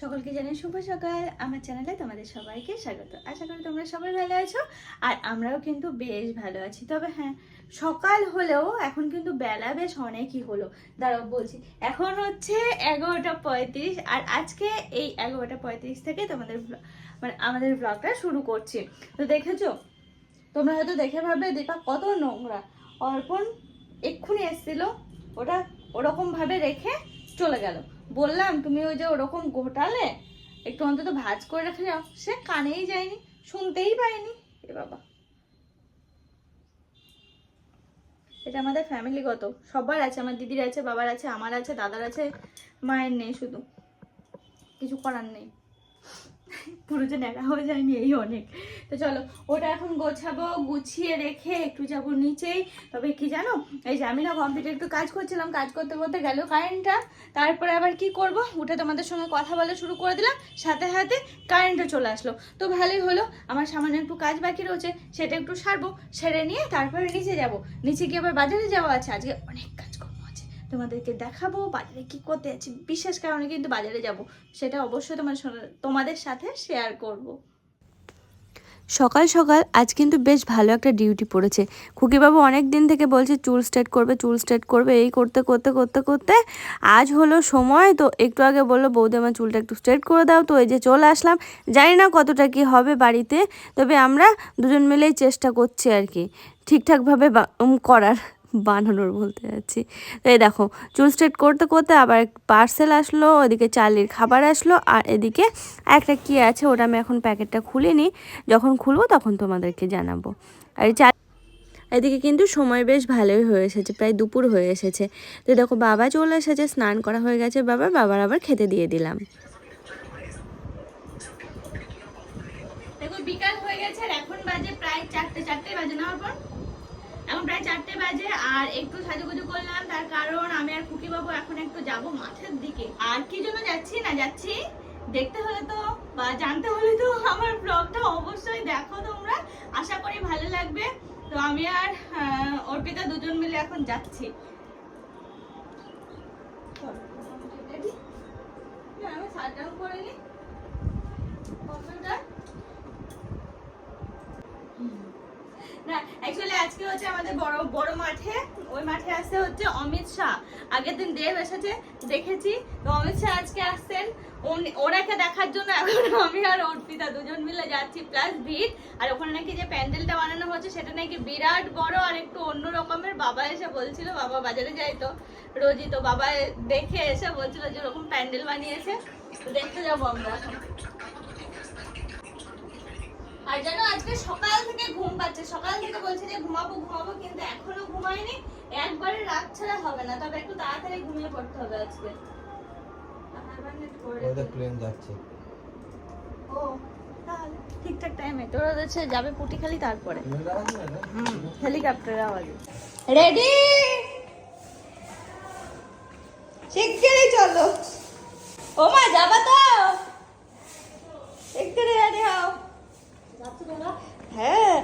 সকলকে জানাই শুভ সকাল। আমার চ্যানেলে তোমাদের সবাইকে স্বাগত। আশা করি তোমরা সবাই ভালো আছো আর আমরাও কিন্তু বেশ ভালো আছি। তবে হ্যাঁ সকাল হলেও এখন কিন্তু বেলা বেশ অনেকই হলো। দাঁড়াও বলছি, এখন হচ্ছে এগারোটা পঁয়ত্রিশ আর আজকে এই এগারোটা পঁয়ত্রিশ থেকে তোমাদের মানে আমাদের ব্লগটা শুরু করছি। তো দেখেছ? তোমরা হয়তো দেখে ভাবে দীপা কত নোংরা। অর্পণ এক্ষুনি এসেছিল, ওটা ওরকম ভাবে রেখে চলে গেল। বললাম, তুমি ওই যে ওরকম ঘোটালে একটু অন্তত ভাজ করে রেখে যাও। সে কানেই যায়নি, শুনতেই পায়নি। এ বাবা। এটা আমাদের ফ্যামিলিগত সবার আছে, আমার দিদির আছে, বাবার আছে, আমার আছে, দাদার আছে, মায়ের নেই শুধু। কিছু করার নেই। পুরো যে ন্যাড়া হয়ে যায়নি এই অনেক। তো চলো, ওটা এখন গোছাবো, গুছিয়ে রেখে একটু যাব নিচেই। তবে কি জানো, এই যে আমি না কম্পিউটার একটু কাজ করছিলাম, কাজ করতে করতে গেল কারেন্টটা তারপরে আবার কি করব উঠে তোমাদের সঙ্গে কথা বলা শুরু করে দিলাম, সাথে সাথে কারেন্টও চলে আসলো। তো ভালোই হলো, আমার সামান্য একটু কাজ বাকি রয়েছে, সেটা একটু সারবো, সেরে নিয়ে তারপরে নিচে যাব। নিচে গিয়ে আবার বাজারে যাওয়া আছে, আজকে অনেক কাজ তোমাদেরকে দেখাবো, বাজারে কি করতে আছি বিশেষ কারণে কিন্তু বাজারে যাব। সেটা অবশ্যই তোমার তোমাদের সাথে শেয়ার করব। সকাল সকাল আজ কিন্তু বেশ ভালো একটা ডিউটি পড়েছে। খুকিবাবু অনেক দিন থেকে বলছে, চুল স্ট্রেট করবে, চুল স্ট্রেট করবে, এই করতে করতে করতে করতে। আজ হলো সময়, তো একটু আগে বলল, বৌদি, আমার চুলটা একটু স্ট্রেট করে দাও। তো এই যে চলে আসলাম। জানি না কতটা কি হবে বাড়িতে, তবে আমরা দুজন মিলেই চেষ্টা করছি আর কি, ঠিকঠাকভাবে করার। বানানোর বলতে যাচ্ছি। তো এই দেখো, চুল স্ট্রেট করতে করতে আবার পার্সেল আসলো, ওদিকে চালের খাবার আসলো, আর এদিকে একটা কি আছে, ওটা আমি এখন প্যাকেটটা খুলিনি। যখন খুলবো তখন তোমাদেরকে জানাব। আর এই চা এদিকে কিন্তু সময় বেশ ভালোই হয়ে এসেছে, প্রায় দুপুর হয়ে এসেছে। তো দেখো, বাবা চলে এসেছে, স্নান করা হয়ে গেছে, বাবার বাবার আবার খেতে দিয়ে দিলাম। বিকাল হয়ে গেছে এখন বাজে প্রায় চারটে চারটে বাজে না ওর পর প্রায় চারটে বাজে আর একটু সাজুগুজু করলাম, তার কারণ আমি আর খুকি বাবু এখন একটু যাব মাঠের দিকে। আর কি জন্য যাচ্ছি না যাচ্ছি? দেখতে হলে তো বা জানতে হলে তো আমার ব্লগটা অবশ্যই দেখো তোমরা। আশা করি ভালো লাগবে। তো আমি আর অর্পিতা দুজন মিলে এখন যাচ্ছি। আমি শাটডাউন করে নিই কম্পিউটার অ্যাকচুয়ালি আজকে হচ্ছে আমাদের বড় বড় মাঠে, ওই মাঠে আসছে হচ্ছে অমিত শাহ। আগের দিন এসেছে, দেখেছি। তো অমিত শাহ আজকে আসছেন। দেখার জন্য আমি আর দুজন মিলে যাচ্ছি প্লাস ভিড় আর ওখানে নাকি যে প্যান্ডেলটা বানানো সেটা নাকি বিরাট বড় আর একটু অন্য রকমের। বাবা এসে বলছিল, বাবা বাজারে যাই তো। রোজই তো বাবা দেখে এসে বলছিল যে ওরকম প্যান্ডেল বানিয়েছে। দেখতে যাব আমরা আর জানো আজকে সকাল থেকে ঘুম পাচ্ছে। সকাল থেকে বলছে যে ঘুমাবো ঘুমাবো কিন্তু এখনও ঘুমায়নি। একবারে রাত ছাড়া হবে না তবে একটু তাড়াতাড়ি ঘুমিয়ে পড়তে হবে আজকে। প্লেন যাচ্ছে। ও ঠিকঠাক টাইমে তোরা হচ্ছে যাবে পুটি খালি তারপরে প্লেনটা হেলিকপ্টারের আওয়াজে। রেডি শিগগিরই চলো। ও মা যাবা তো শিগগিরই রেডি হও হ্যাঁ?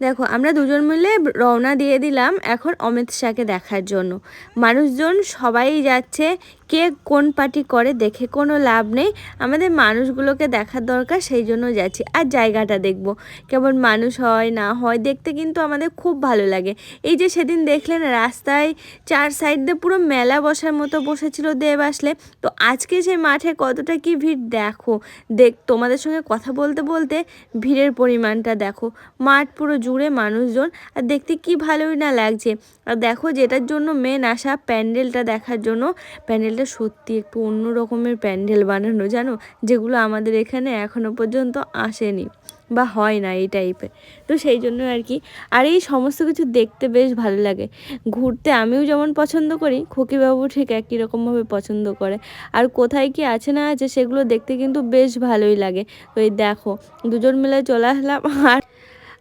দেখো, আমরা দুজন মিলে রওনা দিয়ে দিলাম এখন অমিত শাহকে দেখার জন্য। মানুষজন সবাই যাচ্ছে কে কোন পার্টি করে দেখে কোনো লাভ নেই। আমাদের মানুষগুলোকে দেখার দরকার, সেই জন্য যাচ্ছি। আর জায়গাটা দেখব, কেমন মানুষ হয়, না হয়, দেখতে কিন্তু আমাদের খুব ভালো লাগে। এই যে সেদিন দেখলেন রাস্তায় চার সাইড দিয়ে পুরো মেলা বসার মতো বসেছিল দেব আসলে। তো আজকে সেই মাঠে কতটা কি ভিড় দেখো। দেখ, তোমাদের সঙ্গে কথা বলতে বলতে ভিড়ের পরিমাণটা দেখো। মাঠ পুরো জুড়ে মানুষজন। আর দেখতে কি ভালোই না লাগছে। আর দেখো যেটার জন্য মেন আসা প্যান্ডেলটা দেখার জন্য। প্যান্ডেলটা সত্যি একটু অন্য রকমের প্যান্ডেল বানানো, জানো? যেগুলো আমাদের এখানে এখনও পর্যন্ত আসেনি বা হয় না এই টাইপের তো সেই জন্য আর কি। আর এই সমস্ত কিছু দেখতে বেশ ভালো লাগে। ঘুরতে আমিও যেমন পছন্দ করি খোকিবাবু ঠিক একই রকমভাবে পছন্দ করে। আর কোথায় কি আছে না আছে সেগুলো দেখতে কিন্তু বেশ ভালোই লাগে। এই দেখো, দুজন মিলে চলে আসলাম। আর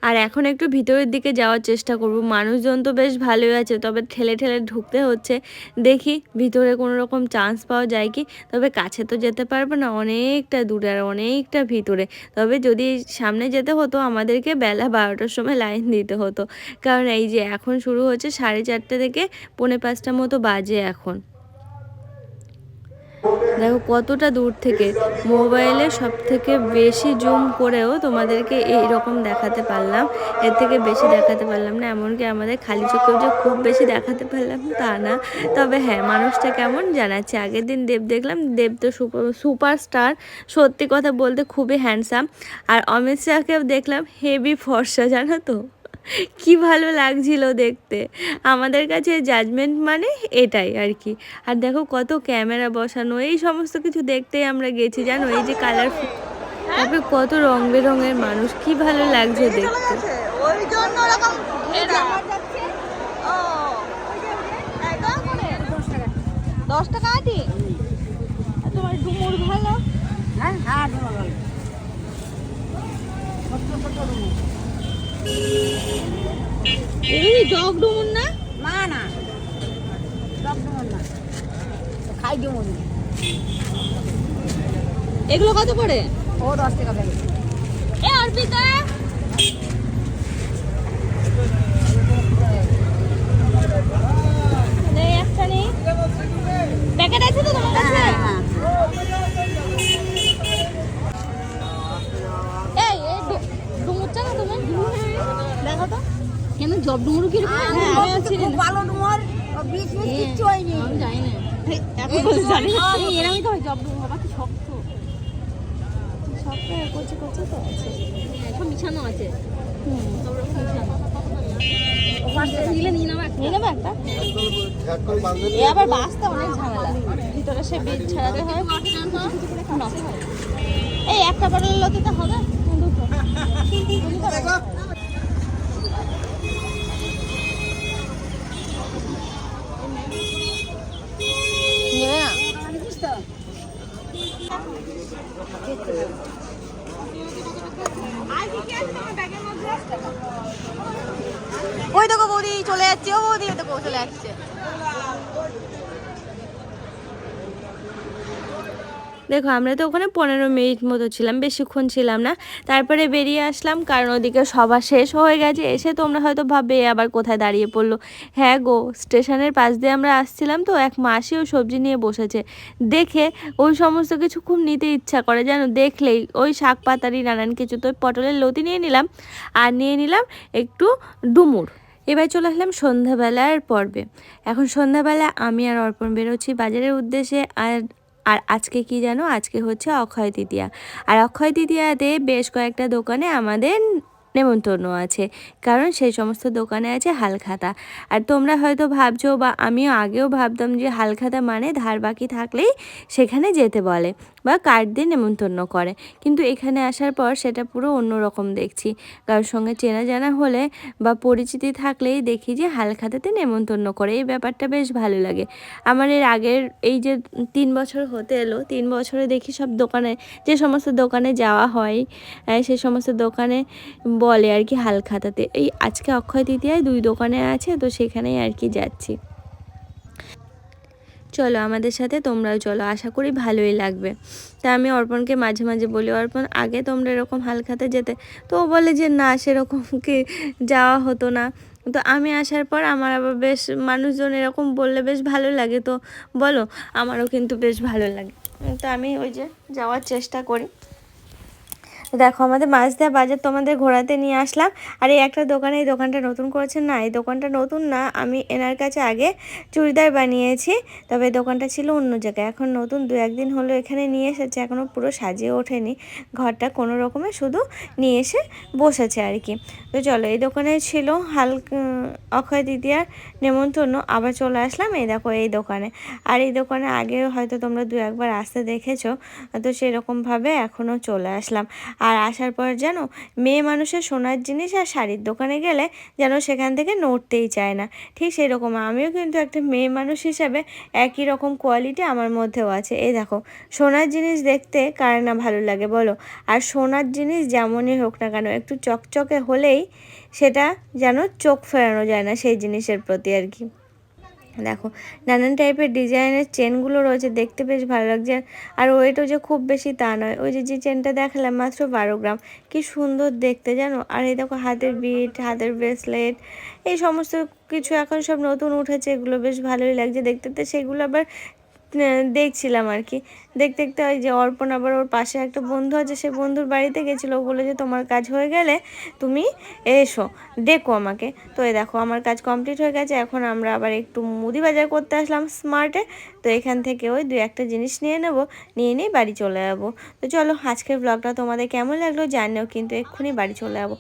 আর এখন একটু ভিতরের দিকে যাওয়ার চেষ্টা করব। মানুষজন তো বেশ ভালোই আছে, তবে ঠেলে ঠেলে ঢুকতে হচ্ছে। দেখি ভিতরে কোনো রকম চান্স পাওয়া যায় কি? তবে কাছে তো যেতে পারব না, অনেকটা দূরে আর অনেকটা ভিতরে। তবে যদি সামনে যেতে হতো, আমাদেরকে বেলা বারোটার সময় লাইন দিতে হতো। কারণ এই যে এখন শুরু হচ্ছে সাড়ে চারটে থেকে পৌনে পাঁচটা মতো বাজে এখন। দেখো কতটা দূর থেকে মোবাইলে সব থেকে বেশি জুম করেও তোমাদেরকে এই রকম দেখাতে পারলাম। এর থেকে বেশি দেখাতে পারলাম না, এমনকি আমাদের খালি চোখেও যে খুব বেশি দেখাতে পারলাম তা না। তবে হ্যাঁ মানুষটা কেমন জানাচ্ছে? আগের দিন দেব দেখলাম, দেব তো সুপারস্টার। সত্যি কথা বলতে খুবই হ্যান্ডসাম আর অমিত শাহকেও দেখলাম হেভি ফর্সা, জানো তো? কি ভালো লাগছিল দেখতে। আমাদের কাছে জাজমেন্ট মানে এটাই আর কি। আর দেখো কত ক্যামেরা বসানো এই সমস্ত কিছু দেখতেই আমরা গেছি জানো? এই যে কালার তারপরে কত রং বেরঙের মানুষ কি ভালো লাগছে দেখতে। দশ টাকা আটি। তোমার ডুমুর ভালো? হ্যাঁ হ্যাঁ ডুমুর ভালো। না না ডুমুন না। খাই ডুমুর এগুলো কত পড়ে ও দশ টাকা প্যাকেট। এ অর্পিতা নেই একটা নেই প্যাকেট আছে তো তোমার কাছে হ্যাঁ এই এই ডু- ডুমুরটা না তুমি দেখো তো কেন জব ডুমুর কি হ্যাঁ, আমি আর চিনি খুব না। ভালো ডুমুর ও বিষ মিষ শক্ত শক্ত কচি কচি তো আছে। বিছানো আছে হুম নেব একটা এ আবার বাঁচতে অনেক ঝামেলা ভিতরে সে বীজ ছাড়াতে হয় এই একটা বারের লতিতে হবে দুটো নেবে না ওই দেখো বৌদি চলে যাচ্ছে। ও বৌদি দেখো চলে যাচ্ছে দেখো, আমরা তো ওখানে পনেরো মিনিট মতো ছিলাম, বেশিক্ষণ ছিলাম না। তারপরে বেরিয়ে আসলাম, কারণ ওদিকে সবার শেষ হয়ে গেছে। এসে তোমরা হয়তো ভাববে আবার কোথায় দাঁড়িয়ে পড়ল? হ্যাঁ গো, স্টেশনের পাশ দিয়ে আমরা আসছিলাম তো, এক মাসিও সবজি নিয়ে বসেছে। দেখে ওই সমস্ত কিছু খুব নিতে ইচ্ছা করে যেন দেখলেই ওই শাক পাতারি, নানান কিছু তো পটলের লতি নিয়ে নিলাম, আর নিয়ে নিলাম একটু ডুমুর। এবার চলে আসলাম সন্ধ্যাবেলার পর্বে। এখন সন্ধ্যাবেলা আমি আর অর্পণ বেরোচ্ছি বাজারের উদ্দেশ্যে, আর আর আজকে কি জানো? আজকে হচ্ছে অক্ষয় তৃতীয়া। আর অক্ষয় তৃতীয়াতে বেশ কয়েকটা দোকানে আমাদের নেমন্তন্ন আছে। কারণ সেই সমস্ত দোকানে আছে হালখাতা আর তোমরা হয়তো ভাবছ বা আমিও আগেও ভাবতাম যে হালখাতা মানে ধার বাকি থাকলেই সেখানে যেতে বলে। বা কার্ড দিয়ে নেমন্তন্ন করে। কিন্তু এখানে আসার পর সেটা পুরো অন্যরকম দেখছি। কারোর সঙ্গে চেনা জানা হলে বা পরিচিতি থাকলেই দেখি যে হালখাতাতে নেমন্তন্ন করে। এই ব্যাপারটা বেশ ভালো লাগে। আমার এর আগের এই যে তিন বছর হতে এলো, তিন বছরে দেখি সব দোকানে, যে সমস্ত দোকানে যাওয়া হয় সে সমস্ত দোকানে বলে আর কি হালখাতাতে এই আজকে অক্ষয় তৃতীয়ায় দুই দোকানে আছে, তো সেখানেই আর কি যাচ্ছি। চলো আমাদের সাথে, তোমরাও চলো। আশা করি ভালোই লাগবে। তা আমি অর্পণকে মাঝে মাঝে বলি, অর্পণ, আগে তোমরা এরকম হালখাতে যেতে। তো ও বলে যে, না, সেরকম কি যাওয়া হতো না। তো আমি আসার পর আমার আবার বেশ মানুষজন এরকম বললে বেশ ভালো লাগে। তো বলো, আমারও কিন্তু বেশ ভালো লাগে। তো আমি ওই যে যাওয়ার চেষ্টা করি। দেখো, আমাদের মাছদা বাজার তোমাদের ঘোরাতে নিয়ে আসলাম। আর এই একটা দোকানে, এই দোকানটা নতুন করেছেন না? এই দোকানটা নতুন না, আমি এনার কাছে আগে চুড়িদার বানিয়েছি, তবে দোকানটা ছিল অন্য জায়গায়। এখন নতুন, দু একদিন হলো এখানে নিয়ে এসেছে এখনও পুরো সাজিয়ে ওঠেনি। ঘরটা কোনো রকমে শুধু নিয়ে এসে বসেছে আর কি। তো চলো, এই দোকানে ছিল হালকা অক্ষয় তৃতীয়ার নেমন্তন্ন, আবার চলে আসলাম এই দেখো, এই দোকানে। আর এই দোকানে আগে হয়তো তোমরা দু একবার আসতে দেখেছ, তো সেরকমভাবে এখনও চলে আসলাম। আর আসার পর যেন মেয়ে মানুষের সোনার জিনিস আর শাড়ির দোকানে গেলে যেন সেখান থেকে নড়তেই চায় না। ঠিক সেই রকম আমিও কিন্তু একটা মেয়ে মানুষ হিসাবে একই রকম কোয়ালিটি আমার মধ্যেও আছে। এই দেখো, সোনার জিনিস দেখতে কার না ভালো লাগে বলো? আর সোনার জিনিস যেমনই হোক না কেন, একটু চকচকে হলেই সেটা যেন চোখ ফেরানো যায় না সেই জিনিসের প্রতি আর কি। দেখো, নানান টাইপের ডিজাইনের চেনগুলো রয়েছে, দেখতে বেশ ভালো লাগছে। আর ওয়েটও যে খুব বেশি তা নয়। ওই যে যে চেনটা দেখালাম মাত্র বারো গ্রাম। কি সুন্দর দেখতে, জানো? আর এই দেখো, হাতের বিট হাতের ব্রেসলেট এই সমস্ত কিছু এখন সব নতুন উঠেছে, এগুলো বেশ ভালোই লাগছে। দেখতে তো সেগুলো আবার দেখছিলাম আর কি দেখতে দেখতে ওই যে অর্পণ আবার ওর পাশে একটা বন্ধু আছে, সে বন্ধুর বাড়িতে গেছিল। ও বলে যে, তোমার কাজ হয়ে গেলে তুমি এসো, ডেকো আমাকে। তো এই দেখো, আমার কাজ কমপ্লিট হয়ে গেছে। এখন আমরা আবার একটু মুদি বাজার করতে আসলাম স্মার্টে তো এখান থেকে ওই দু একটা জিনিস নিয়ে নেব, নিয়ে নিয়ে বাড়ি চলে যাব। তো চলো, আজকের ব্লগটা তোমাদের কেমন লাগল জানিও, কিন্তু এক্ষুনি বাড়ি চলে যাব।